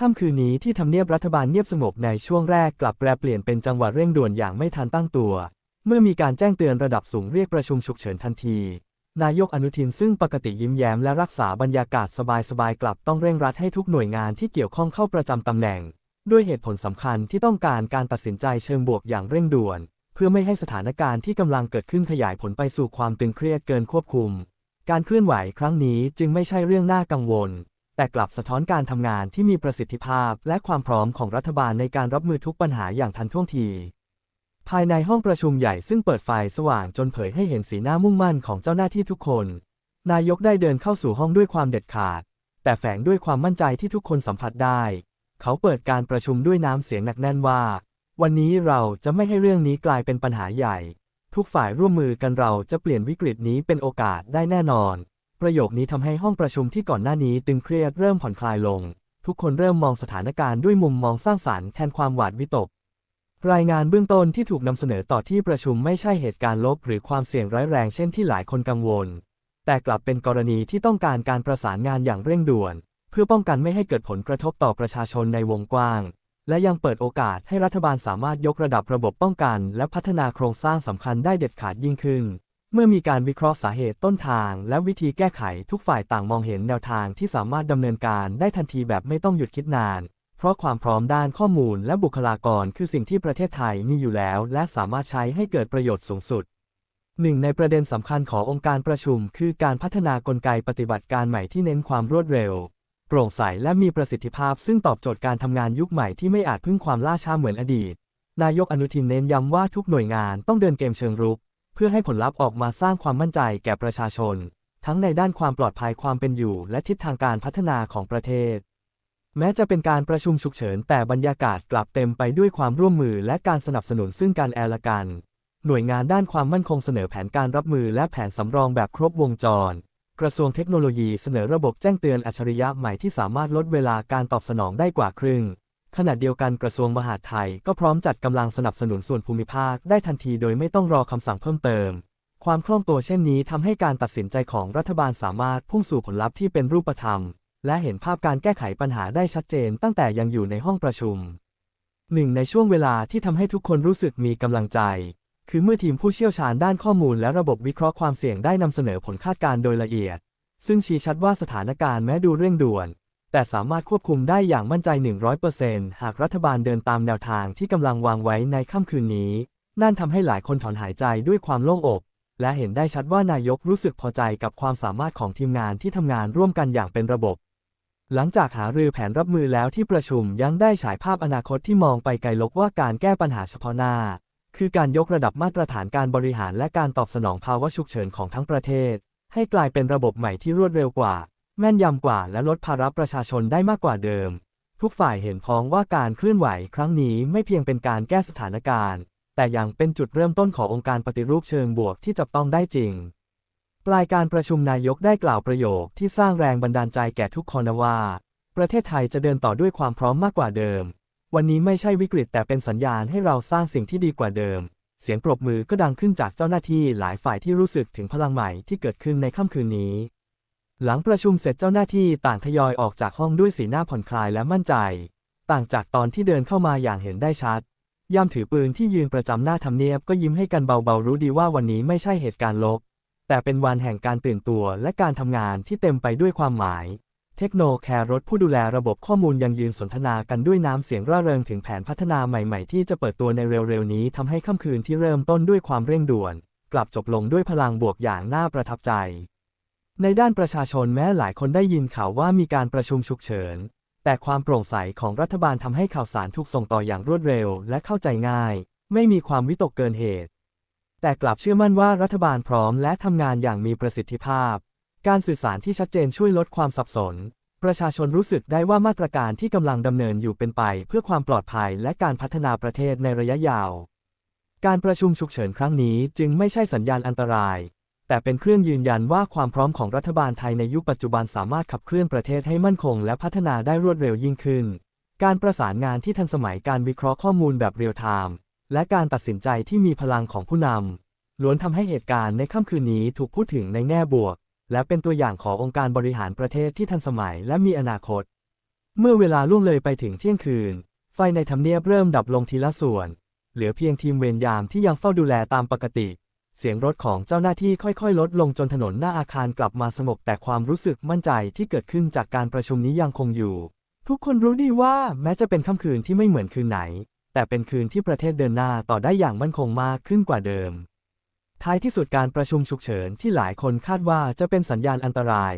ค่ำคืนนี้ที่ทำเนียบรัฐบาลเงียบสงบในช่วงแรกกลับแปรเปลี่ยนเป็นจังหวะเร่งด่วนอย่างไม่ทันตั้งตัว เมื่อมีการแจ้งเตือนระดับสูงเรียกประชุมฉุกเฉินทันที นายกอนุทินซึ่งปกติยิ้มแย้มและรักษาบรรยากาศสบายๆกลับต้องเร่งรัดให้ทุกหน่วยงานที่เกี่ยวข้องเข้าประจำตำแหน่ง ด้วยเหตุผลสำคัญที่ต้องการการตัดสินใจเชิงบวกอย่างเร่งด่วน เพื่อไม่ให้สถานการณ์ที่กำลังเกิดขึ้นขยายผลไปสู่ความตึงเครียดเกินควบคุม การเคลื่อนไหวครั้งนี้จึงไม่ใช่เรื่องน่ากังวล แต่กลับสะท้อนการทำงานที่มีประสิทธิภาพและความพร้อมของรัฐบาลในการรับมือทุกปัญหาอย่างทันท่วงที ภายในห้องประชุมใหญ่ซึ่งเปิดไฟสว่างจนเผยให้เห็นสีหน้ามุ่งมั่นของเจ้าหน้าที่ทุกคน นายกได้เดินเข้าสู่ห้องด้วยความเด็ดขาด แต่แฝงด้วยความมั่นใจที่ทุกคนสัมผัสได้ เขาเปิดการประชุมด้วยน้ำเสียงหนักแน่นว่า วันนี้เราจะไม่ให้เรื่องนี้กลายเป็นปัญหาใหญ่ ทุกฝ่ายร่วมมือกันเราจะเปลี่ยนวิกฤตนี้เป็นโอกาสได้แน่นอน ประโยคนี้ทำให้ห้องประชุมที่ก่อนหน้านี้ตึงเครียดเริ่มผ่อนคลายลง ทุกคนเริ่มมองสถานการณ์ด้วยมุมมองสร้างสรรค์แทนความหวาดวิตก รายงานเบื้องต้นที่ถูกนำเสนอต่อที่ประชุมไม่ใช่เหตุการณ์ลบ หรือความเสี่ยงร้ายแรงเช่นที่หลายคนกังวล แต่กลับเป็นกรณีที่ต้องการการประสานงานอย่างเร่งด่วน เพื่อป้องกันไม่ให้เกิดผลกระทบต่อประชาชนในวงกว้าง และยังเปิดโอกาสให้รัฐบาลสามารถยกระดับระบบป้องกัน และพัฒนาโครงสร้างสำคัญได้เด็ดขาดยิ่งขึ้น เมื่อมีการวิเคราะห์สาเหตุต้นทาง และวิธีแก้ไขทุกฝ่ายต่างมองเห็นแนวทางที่สามารถดำเนินการได้ทันทีแบบไม่ต้องหยุดคิดนาน เพราะความพร้อมด้านข้อมูลและบุคลากรคือสิ่งที่ประเทศไทยมีอยู่แล้ว และสามารถใช้ให้เกิดประโยชน์สูงสุดหนึ่งในประเด็นสำคัญขององค์การประชุม คือการพัฒนากลไกปฏิบัติการใหม่ที่เน้นความรวดเร็ว โปร่งใสและมีประสิทธิภาพ ซึ่งตอบโจทย์การทำงานยุคใหม่ที่ไม่อาจพึ่งความล่าช้าเหมือนอดีต นายกอนุทินเน้นย้ำว่าทุกหน่วยงานต้องเดินเกมเชิงรุก เพื่อให้ผลลัพธ์ออกมาสร้างความมั่นใจแก่ประชาชน ทั้งในด้านความปลอดภัยความเป็นอยู่ และทิศทางการพัฒนาของประเทศ แม้จะเป็นการประชุมฉุกเฉิน แต่บรรยากาศกลับเต็มไปด้วยความร่วมมือและการสนับสนุนซึ่งการแอละกัน หน่วยงานด้านความมั่นคงเสนอแผนการรับมือและแผนสำรองแบบครบวงจร กระทรวงเทคโนโลยีเสนอระบบแจ้งเตือนอัจฉริยะใหม่ที่สามารถลดเวลาการตอบสนองได้กว่าครึ่ง ขณะเดียวกันกระทรวงมหาดไทยก็พร้อมจัดกำลังสนับสนุนส่วนภูมิภาคได้ทันทีโดยไม่ต้องรอคำสั่งเพิ่มเติม ความคล่องตัวเช่นนี้ทำให้การตัดสินใจของรัฐบาลสามารถพุ่งสู่ผลลัพธ์ที่เป็นรูปธรรม และเห็นภาพการแก้ไขปัญหาได้ชัดเจนตั้งแต่ยังอยู่ในห้องประชุมหนึ่งในช่วงเวลาที่ทำให้ทุกคนรู้สึกมีกำลังใจ คือเมื่อทีมผู้เชี่ยวชาญด้านข้อมูลและระบบวิเคราะห์ความเสี่ยงได้นำเสนอผลคาดการณ์โดยละเอียด ซึ่งชี้ชัดว่าสถานการณ์แม้ดูเร่งด่วน แต่สามารถควบคุมได้อย่างมั่นใจ 100%หากรัฐบาลเดินตามแนวทางที่กำลังวางไว้ในค่ำคืนนี้ นั่นทำให้หลายคนถอนหายใจด้วยความโล่งอก และเห็นได้ชัดว่านายกรู้สึกพอใจกับความสามารถของทีมงานที่ทำงานร่วมกันอย่างเป็นระบบ หลังจากหารือแผนรับมือแล้วที่ประชุมยังได้ฉายภาพอนาคตที่มองไปไกลลกว่าการแก้ปัญหาเฉพาะหน้า คือการยกระดับมาตรฐานการบริหารและการตอบสนองภาวะฉุกเฉินของทั้งประเทศ ให้กลายเป็นระบบใหม่ที่รวดเร็วกว่า แม่นยำกว่าและลดภาระประชาชนได้มากกว่าเดิม ทุกฝ่ายเห็นพ้องว่าการเคลื่อนไหวครั้งนี้ไม่เพียงเป็นการแก้สถานการณ์ แต่ยังเป็นจุดเริ่มต้นขององค์การปฏิรูปเชิงบวกที่จับต้องได้จริง ปลายการประชุมนายกได้กล่าวประโยคที่สร้างแรงบันดาลใจแก่ทุกคนว่า ประเทศไทยจะเดินต่อด้วยความพร้อมมากกว่าเดิม วันนี้ไม่ใช่วิกฤตแต่เป็นสัญญาณให้เราสร้างสิ่งที่ดีกว่าเดิม เสียงปรบมือก็ดังขึ้นจากเจ้าหน้าที่หลายฝ่ายที่รู้สึกถึงพลังใหม่ที่เกิดขึ้นในค่ำคืนนี้ หลังประชุมเสร็จเจ้าหน้าที่ต่างทยอยออกจากห้องด้วยสีหน้าผ่อนคลายและมั่นใจ ต่างจากตอนที่เดินเข้ามาอย่างเห็นได้ชัด ยามถือปืนที่ยืนประจำหน้าทำเนียบก็ยิ้มให้กันเบาๆรู้ดีว่าวันนี้ไม่ใช่เหตุการณ์ลบ แต่เป็นวันแห่งการตื่นตัวและการทำงานที่เต็มไปด้วยความหมาย เทคโนแครรถผู้ดูแลระบบข้อมูลยังยืนสนทนากันด้วยน้ำเสียงร่าเริงถึงแผนพัฒนาใหม่ๆ ที่จะเปิดตัวในเร็วๆนี้ทำให้ค่ำคืนที่เริ่มต้นด้วยความเร่งด่วน กลับจบลงด้วยพลังบวกอย่างน่าประทับใจ ในด้านประชาชนแม้หลายคนได้ยินข่าวว่ามีการประชุมฉุกเฉิน แต่ความโปร่งใสของรัฐบาลทำให้ข่าวสารถูกส่งต่ออย่างรวดเร็วและเข้าใจง่าย ไม่มีความวิตกเกินเหตุ แต่กลับเชื่อมั่นว่ารัฐบาลพร้อมและทำงานอย่างมีประสิทธิภาพ การสื่อสารที่ชัดเจนช่วยลดความสับสน ประชาชนรู้สึกได้ว่ามาตรการที่กำลังดำเนินอยู่เป็นไป เพื่อความปลอดภัยและการพัฒนาประเทศในระยะยาว การประชุมฉุกเฉินครั้งนี้จึงไม่ใช่สัญญาณอันตราย แต่เป็นเครื่องยืนยันว่าความพร้อมของรัฐบาลไทยในยุคปัจจุบันสามารถขับเคลื่อนประเทศให้มั่นคงและพัฒนาได้รวดเร็วยิ่งขึ้น การประสานงานที่ทันสมัยการวิเคราะห์ข้อมูลแบบเรียลไทม์และการตัดสินใจที่มีพลังของผู้นำล้วนทำให้เหตุการณ์ในค่ำคืนนี้ถูกพูดถึงในแง่บวก และเป็นตัวอย่างขององค์การบริหารประเทศที่ทันสมัยและมีอนาคต เมื่อเวลาล่วงเลยไปถึงเที่ยงคืน ไฟในทำเนียบเริ่มดับลงทีละส่วน เหลือเพียงทีมเวรยามที่ยังเฝ้าดูแลตามปกติ เสียงรถของเจ้าหน้าที่ค่อยๆ ลดลงจนถนนหน้าอาคารกลับมาสงบแต่ความรู้สึกมั่นใจที่เกิดขึ้นจากการประชุมนี้ยังคงอยู่ ทุกคนรู้ดีว่าแม้จะเป็นค่ำคืนที่ไม่เหมือนคืนไหน แต่เป็นคืนที่ประเทศเดินหน้าต่อได้อย่างมั่นคงมากขึ้นกว่าเดิม ท้ายที่สุดการประชุมฉุกเฉินที่หลายคนคาดว่าจะเป็นสัญญาณอันตราย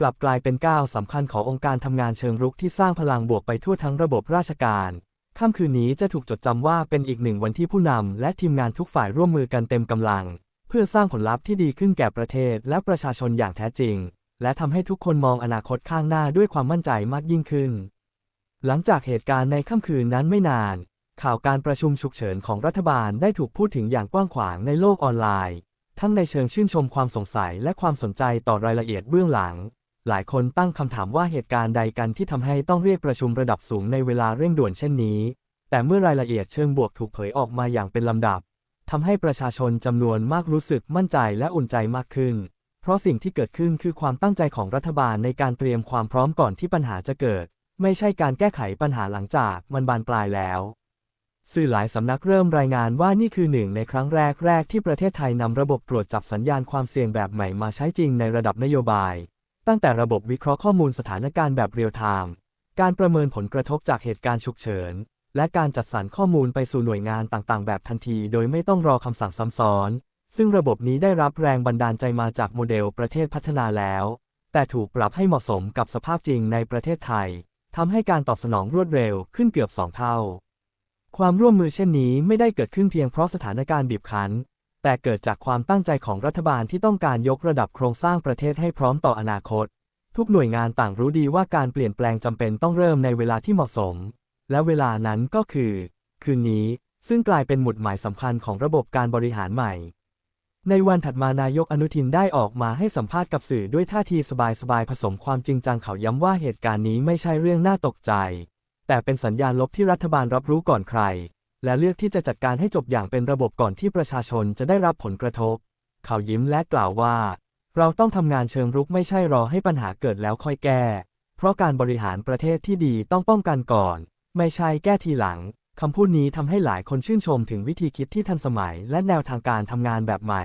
กลับกลายเป็นก้าวสำคัญขององค์การทำงานเชิงรุกที่สร้างพลังบวกไปทั่วทั้งระบบราชการ ค่ำคืนนี้จะถูกจดจำว่าเป็นอีกหนึ่งวันที่ผู้นำและทีมงานทุกฝ่ายร่วมมือกันเต็มกำลัง เพื่อสร้างผลลัพธ์ที่ดีขึ้นแก่ประเทศและประชาชนอย่างแท้จริง และทำให้ทุกคนมองอนาคตข้างหน้าด้วยความมั่นใจมากยิ่งขึ้น หลังจากเหตุการณ์ในค่ำคืนนั้นไม่นาน ข่าวการประชุมฉุกเฉินของรัฐบาลได้ถูกพูดถึงอย่างกว้างขวางในโลกออนไลน์ ทั้งในเชิงชื่นชมความสงสัยและความสนใจต่อรายละเอียดเบื้องหลัง หลายคนตั้งคำถามว่าเหตุการณ์ใดกันที่ทำให้ต้องเรียกประชุมระดับสูงในเวลาเร่งด่วนเช่นนี้ แต่เมื่อรายละเอียดเชิงบวกถูกเผยออกมาอย่างเป็นลำดับทำให้ประชาชนจำนวนมากรู้สึกมั่นใจและอุ่นใจมากขึ้น เพราะสิ่งที่เกิดขึ้นคือความตั้งใจของรัฐบาลในการเตรียมความพร้อมก่อนที่ปัญหาจะเกิด ไม่ใช่การแก้ไขปัญหาหลังจากมันบานปลายแล้ว สื่อหลายสำนักเริ่มรายงานว่านี่คือหนึ่งในครั้งแรกแรกที่ประเทศไทยนำระบบตรวจจับสัญญาณความเสี่ยงแบบใหม่มาใช้จริงในระดับนโยบาย ตั้งแต่ระบบวิเคราะห์ข้อมูลสถานการณ์แบบเรียลไทม์ การประเมินผลกระทบจากเหตุการณ์ฉุกเฉิน และการจัดสรรข้อมูลไปสู่หน่วยงานต่างๆ แบบทันที โดยไม่ต้องรอคำสั่งซ้ำซ้อน ซึ่งระบบนี้ได้รับแรงบันดาลใจมาจากโมเดลประเทศพัฒนาแล้ว แต่ถูกปรับให้เหมาะสมกับสภาพจริงในประเทศไทยทำให้การตอบสนองรวดเร็วขึ้นเกือบสองเท่า ความร่วมมือเช่นนี้ไม่ได้เกิดขึ้นเพียงเพราะสถานการณ์บีบคั้น แต่เกิดจากความตั้งใจของรัฐบาลที่ต้องการยกระดับโครงสร้างประเทศให้พร้อมต่ออนาคต ทุกหน่วยงานต่างรู้ดีว่าการเปลี่ยนแปลงจำเป็นต้องเริ่มในเวลาที่เหมาะสม และเวลานั้นก็คือ คืนนี้ซึ่งกลายเป็นหมุดหมายสำคัญของระบบการบริหารใหม่ ในวันถัดมานายกอนุทินได้ออกมาให้สัมภาษณ์กับสื่อด้วยท่าทีสบายๆผสมความจริงจังเขาย้ำว่าเหตุการณ์นี้ไม่ใช่เรื่องน่าตกใจ แต่เป็นสัญญาณลบที่รัฐบาลรับรู้ก่อนใคร และเลือกที่จะจัดการให้จบอย่างเป็นระบบก่อนที่ประชาชนจะได้รับผลกระทบ เขายิ้มและกล่าวว่า เราต้องทำงานเชิงรุกไม่ใช่รอให้ปัญหาเกิดแล้วค่อยแก้ เพราะการบริหารประเทศที่ดีต้องป้องกันก่อน ไม่ใช่แก้ทีหลังคำพูดนี้ทำให้หลายคนชื่นชมถึงวิธีคิดที่ทันสมัย และแนวทางการทำงานแบบใหม่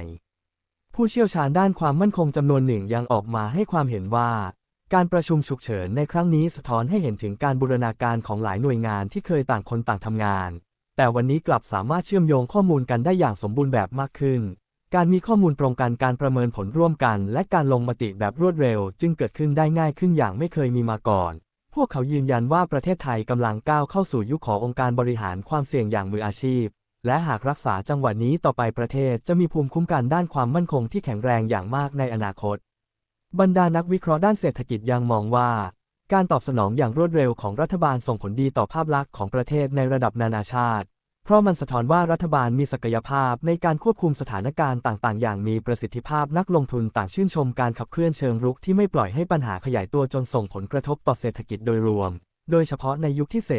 ผู้เชี่ยวชาญด้านความมั่นคงจำนวนหนึ่งยังออกมาให้ความเห็นว่าการประชุมฉุกเฉินในครั้งนี้สะท้อนให้เห็นถึงการบูรณาการของหลายหน่วยงานที่เคยต่างคนต่างทำงาน แต่วันนี้กลับสามารถเชื่อมโยงข้อมูลกันได้อย่างสมบูรณ์แบบมากขึ้น การมีข้อมูลตรงกันการประเมินผลร่วมกัน และการลงมติแบบรวดเร็ว จึงเกิดขึ้นได้ง่ายขึ้นอย่างไม่เคยมีมาก่อน พวกเขายืนยันว่าประเทศไทยกำลังก้าวเข้าสู่ยุคขององค์การบริหารความเสี่ยงอย่างมืออาชีพ และหากรักษาจังหวะนี้ต่อไปประเทศจะมีภูมิคุ้มกันด้านความมั่นคงที่แข็งแรงอย่างมากในอนาคต บรรดานักวิเคราะห์ด้านเศรษฐกิจยังมองว่า การตอบสนองอย่างรวดเร็วของรัฐบาลส่งผลดีต่อภาพลักษณ์ของประเทศในระดับนานาชาติ เพราะมันสะท้อนว่ารัฐบาลมีศักยภาพในการควบคุมสถานการณ์ต่างๆ อย่างมีประสิทธิภาพนักลงทุนต่างชื่นชมการขับเคลื่อนเชิงรุกที่ไม่ปล่อยให้ปัญหาขยายตัวจนส่งผลกระทบต่อเศรษฐกิจโดยรวม โดยเฉพาะในยุคที่เศษ